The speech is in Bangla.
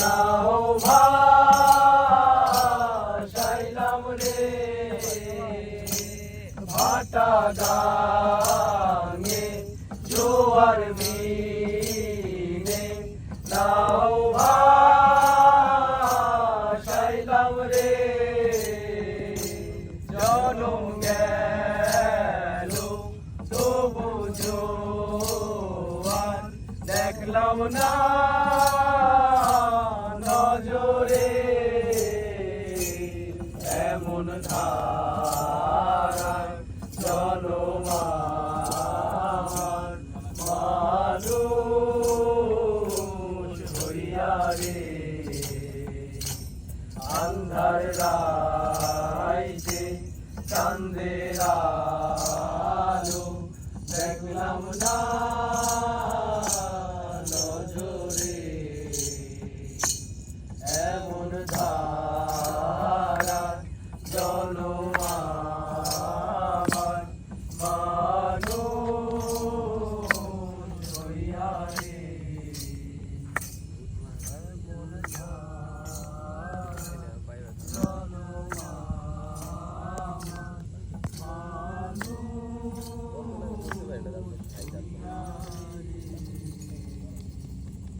নাও ভাসাইলাম রে। ভাটা গাঙে জোয়ার মিনে। নাও ভাসাইলাম রে। জনম গেল, তবু জোয়ার দেখলাম না। এমন ধারায় জনমান মানুষ আন্ধার রাইতে চাঁদের আলো দেখলাম না এমন ধারা জনমান মানুষ